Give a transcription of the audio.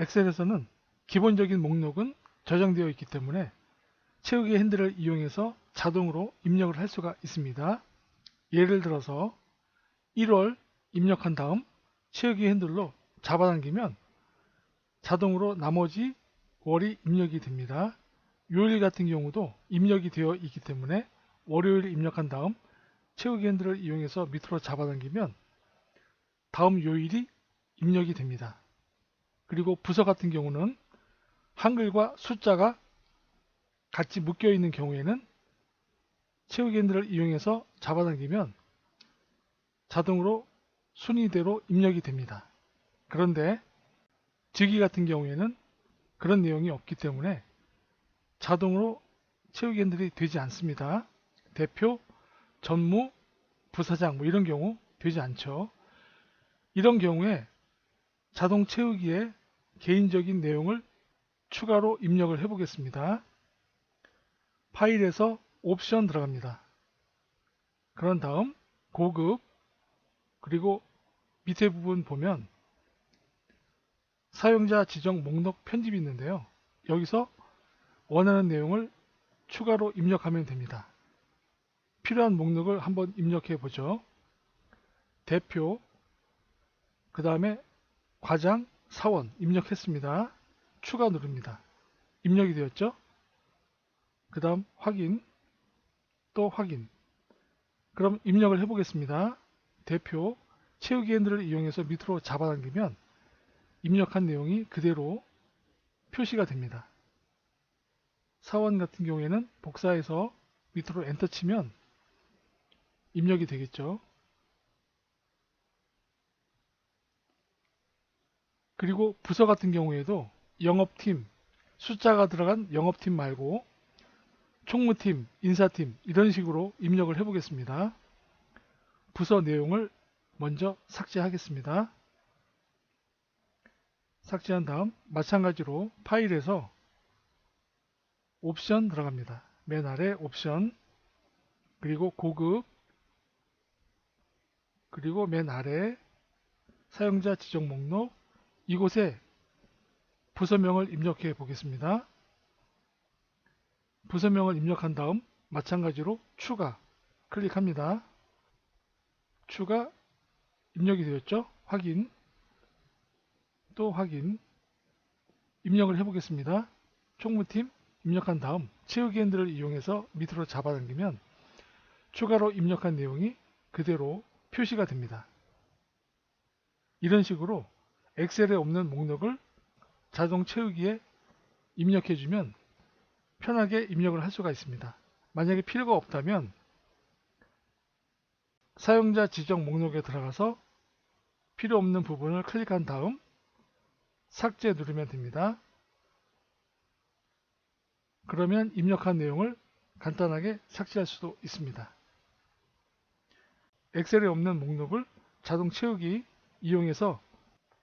엑셀에서는 기본적인 목록은 저장되어 있기 때문에 채우기 핸들을 이용해서 자동으로 입력을 할 수가 있습니다. 예를 들어서 1월 입력한 다음 채우기 핸들로 잡아당기면 자동으로 나머지 월이 입력이 됩니다. 요일 같은 경우도 입력이 되어 있기 때문에 월요일 입력한 다음 채우기 핸들을 이용해서 밑으로 잡아당기면 다음 요일이 입력이 됩니다. 그리고 부서 같은 경우는 한글과 숫자가 같이 묶여 있는 경우에는 채우기 핸들을 이용해서 잡아당기면 자동으로 순위대로 입력이 됩니다. 그런데 직위 같은 경우에는 그런 내용이 없기 때문에 자동으로 채우기 핸들이 되지 않습니다. 대표, 전무, 부사장 뭐 이런 경우 되지 않죠. 이런 경우에 자동 채우기에 개인적인 내용을 추가로 입력을 해 보겠습니다. 파일에서 옵션 들어갑니다. 그런 다음 고급 그리고 밑에 부분 보면 사용자 지정 목록 편집이 있는데요. 여기서 원하는 내용을 추가로 입력하면 됩니다. 필요한 목록을 한번 입력해 보죠. 대표, 그 다음에 과장, 사원 입력했습니다. 추가 누릅니다. 입력이 되었죠? 그 다음 확인, 또 확인. 그럼 입력을 해보겠습니다. 대표, 채우기 핸들을 이용해서 밑으로 잡아당기면 입력한 내용이 그대로 표시가 됩니다. 사원 같은 경우에는 복사해서 밑으로 엔터 치면 입력이 되겠죠. 그리고 부서 같은 경우에도 영업팀, 숫자가 들어간 영업팀 말고 총무팀, 인사팀 이런 식으로 입력을 해보겠습니다. 부서 내용을 먼저 삭제하겠습니다. 삭제한 다음 마찬가지로 파일에서 옵션 들어갑니다. 맨 아래 옵션 그리고 고급 그리고 맨 아래 사용자 지정 목록 이곳에 부서명을 입력해 보겠습니다. 부서명을 입력한 다음 마찬가지로 추가 클릭합니다. 추가 입력이 되었죠? 확인 또 확인 입력을 해보겠습니다. 총무팀 입력한 다음 채우기 핸들을 이용해서 밑으로 잡아당기면 추가로 입력한 내용이 그대로 표시가 됩니다. 이런 식으로 엑셀에 없는 목록을 자동 채우기에 입력해주면 편하게 입력을 할 수가 있습니다. 만약에 필요가 없다면 사용자 지정 목록에 들어가서 필요 없는 부분을 클릭한 다음 삭제 누르면 됩니다. 그러면 입력한 내용을 간단하게 삭제할 수도 있습니다. 엑셀에 없는 목록을 자동 채우기 이용해서